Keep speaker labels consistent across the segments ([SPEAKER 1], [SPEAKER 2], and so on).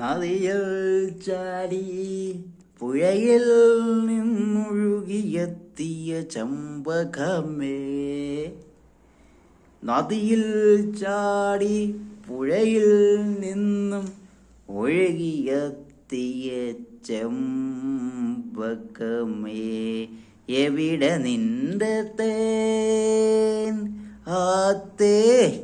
[SPEAKER 1] നദിയിൽ ചാടി പുഴയിൽ നിന്നൊഴുകിയെത്തിയ ചമ്പകമേ. നദിയിൽ ചാടി പുഴയിൽ നിന്നും ഒഴുകിയെത്തിയ ചെമ്പകമേ. എവിടെ നിന്റെ തേൻ? ആ തേ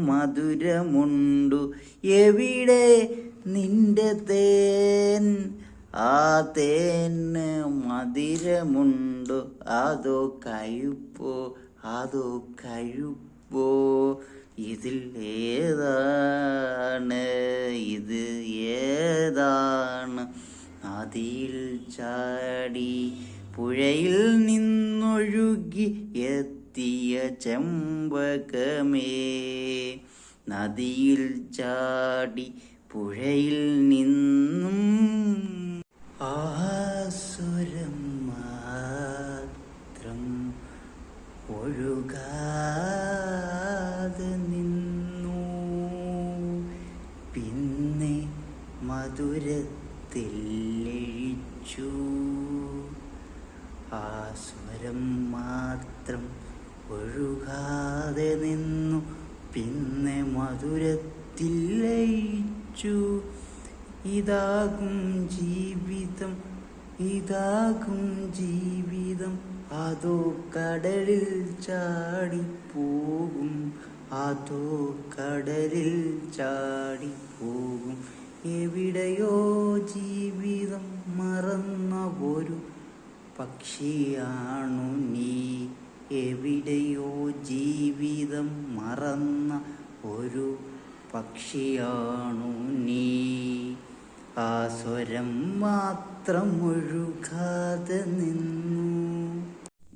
[SPEAKER 1] മധുരമുണ്ടു. എവിടെ നിന്റെ തേൻ ആ തേന് മധുരമുണ്ടോ? അതോ കഴുപ്പോ അതോ കഴുപ്പോ? ഇതിൽ ഏതാണ്? ഇത് ഏതാണ്? നദിയിൽ ചാടി പുഴയിൽ നിന്നൊഴുകി എത്തിയ ചെമ്പകമേ നദിയിൽ ചാടി പുഴയിൽ നിന്നും ആസുരം മാത്രം ഒഴുകാതെ നിന്നു. പിന്നെ മധുരത്തിൽ ലയിച്ചു ആ സ്വരം മാത്രം ഒഴുകാതെ നിന്നു. പിന്നെ മധുരത്തിൽ ലയിച്ചു ഇതാകും ജീവിതം ഇതാകും ജീവിതം. അതോ കടലിൽ ചാടിപ്പോകും അതോ കടലിൽ ചാടിപ്പോകും. എവിടെയോ ജീവിതം മറന്ന ഒരു പക്ഷിയാണു നീ. എവിടെയോ ജീവിതം മറന്ന ഒരു പക്ഷിയാണു നീ. ആ സ്വരം മാത്രം ഒഴുകാതെ നിന്നു.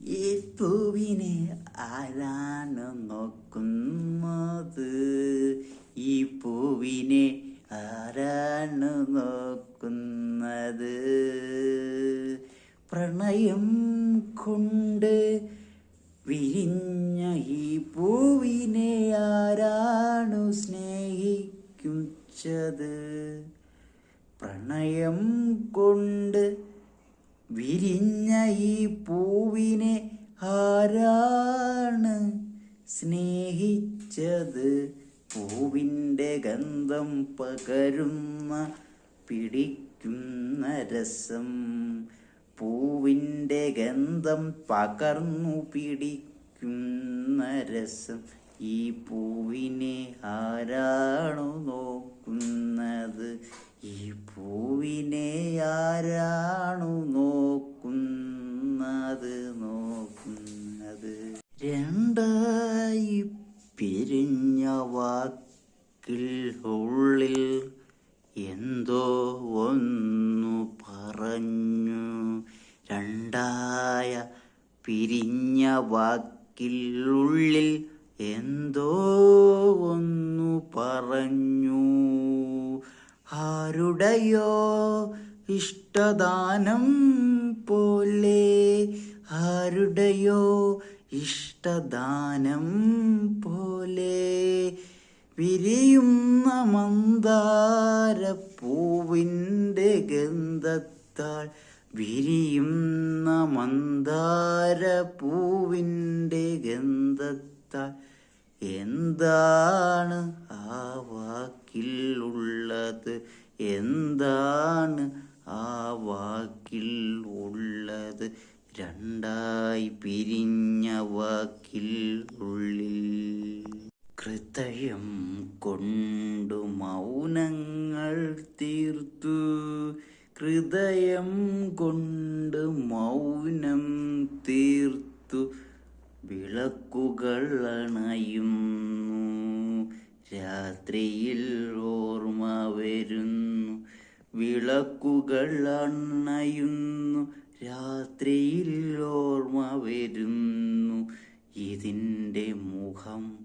[SPEAKER 1] ഈ പൂവിനെ ആരാണ് നോക്കുന്നത്? ഈ പൂവിനെ ആരാണ് നോക്കുന്നത്? പ്രണയം കൊണ്ട് വിരിഞ്ഞ ഈ പൂവിനെ ആരാണു സ്നേഹിക്കുന്നത് പ്രണയം കൊണ്ട് വിരിഞ്ഞ ഈ പൂവിനെ ആരാണ് സ്നേഹിച്ചത്? പൂവിന്റെ ഗന്ധം പകരുന്ന പിടിക്കുന്ന രസം. പൂവിന്റെ ഗന്ധം പകർന്നു പിടിക്കുന്ന രസം. ഈ പൂവിനെ ആരാണു രണ്ടായ പിരിഞ്ഞ വാക്കിൽ ഉള്ളിൽ എന്തോ ഒന്നു പറഞ്ഞു. ആരുടെയോ ഇഷ്ടദാനം പോലെ ആരുടെയോ ഇഷ്ടദാനം പോലെ വിരിയുന്ന മന്ദാരപ്പൂവിന്റെ ഗന്ധത്താൽ വിരിയുന്ന മന്ദാരപ്പൂവിന്റെ ഗന്ധത്താൽ എന്താണ് ആ വാക്കിൽ ഉള്ളത് എന്താണ് ആ വാക്കിൽ ഉള്ളത് രണ്ടായി പിരിഞ്ഞ വാക്കിൽ ഉള്ളിൽ ഹൃദയം കൊണ്ടു മൗനങ്ങൾ തീർത്തു. ഹൃദയം കൊണ്ട് മൗനം തീർത്തു വിളക്കുകൾ അണയുന്നു. രാത്രിയിൽ ഓർമ്മ വരുന്നു. വിളക്കുകൾ അണയുന്നു. രാത്രിയിൽ ഓർമ്മ വരുന്നു. ഇതിന്റെ മുഖം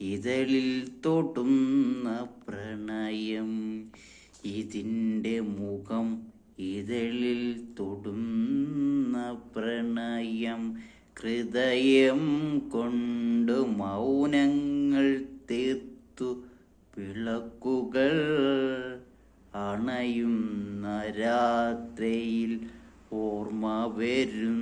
[SPEAKER 1] ഇതളിൽ തൊട്ടുന്ന പ്രണയം. ഇതിന്റെ മുഖം ഇതളിൽ തൊടുന്ന പ്രണയം ഹൃദയം കൊണ്ടു മൗനങ്ങൾ തീർത്തു വിളക്കുകൾ അണയുന്ന രാത്രിയിൽ ഓർമ്മ വരുന്നു.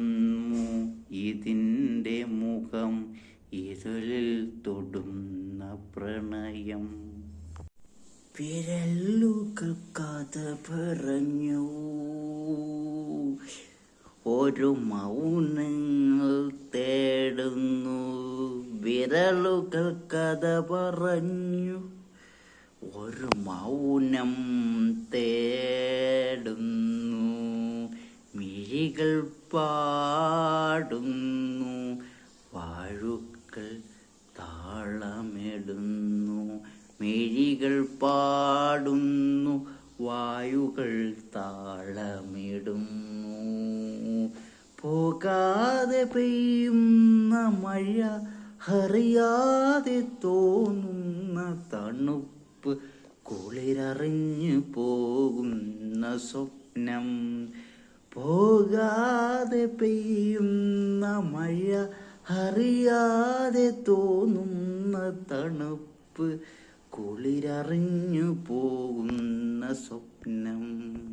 [SPEAKER 1] ഒരു മൗനങ്ങൾ തേടുന്നു. വിരലുകൾ കഥ പറഞ്ഞു. ഒരു മൗനം തേടുന്നു. മിഴികൾ പാടുന്നു. വാഴുക്കൾ താളമിടുന്നു. മിഴികൾ പാടുന്നു. വായുകൾ താളമിടുന്നു പോകാതെ പെയ്യുന്ന മഴ അറിയാതെ തോന്നുന്ന തണുപ്പ് കുളിരറിഞ്ഞു പോകുന്ന സ്വപ്നം. പോകാതെ പെയ്യുന്ന മഴ അറിയാതെ തോന്നുന്ന തണുപ്പ് കുളിരറിഞ്ഞു പോകുന്ന സ്വപ്നം.